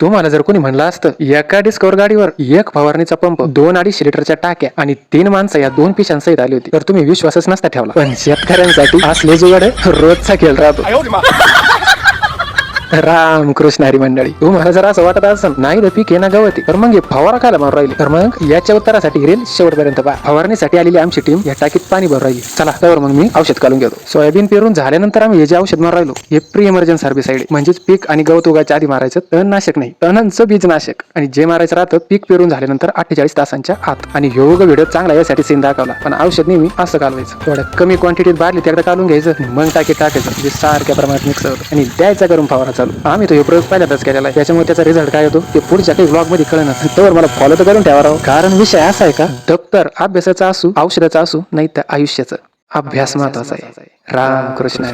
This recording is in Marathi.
तुम्हाला जर कोणी म्हणलं असतं एका डिस्कवर गाडीवर एक फवारणीचा पंप दोन अडीचशे लिटरच्या टाक्या आणि तीन माणसं या दोन पिशांसहित आली होती तर तुम्ही विश्वासच नसता ठेवला. पण शेतकऱ्यांसाठी असले जुगाड रोजचा खेळ राहतो. राम कृष्ण हरी मंडळी. हो, तुम्हाला जरा असं वाटत असं नाही तर पीक येणं गवती तर मग हे फवारा खायला मारू राहिली. तर मग याच्या उत्तरासाठी रेल शेवटपर्यंत पहा. फवारणीसाठी आलेली आमची टीम या टाकीत पाणी भरू राहिली. चला त्यावर मग मी औषध काढून घेतो. सोयाबीन पेरून झाल्यानंतर आम्ही हे जे औषध मारून राहिलो हे प्री इमर्जन्सी सर्व्हिसाईड म्हणजेच पीक आणि गवत उगाच्या आधी मारायचं तणनाशक नाही. तणांचं बीजनाशक. आणि जे मारायचं राहतं पीक पेरून झाल्यानंतर अठ्ठेचाळीस तासांच्या आत. आणि योग व्हिडिओ चांगला यासाठी सीन दाखवला. पण औषध नेहमी असं घालवायचं. थोडं कमी क्वांटिटीत बारली त्याकडे काढून घ्यायचं मग टाकीत टाकायचं. म्हणजे सारख्या प्रमाणात मिक्स होतं आणि द्यायचा करून फवारा. चालू. आम्ही तो हे प्रयोग पहिल्यांदाच केलेला आहे. त्याच्यामुळे त्याचा रिझल्ट काय होतो? ते पुढच्या काही ब्लॉगमध्ये कळणार तर मला फॉलो तर करून ठेवा राव. कारण विषय असा आहे का? दप्तर अभ्यासाचा असू औषधाचा असू नाही तर आयुष्याचा अभ्यास महत्त्वाचा आहे. राम कृष्ण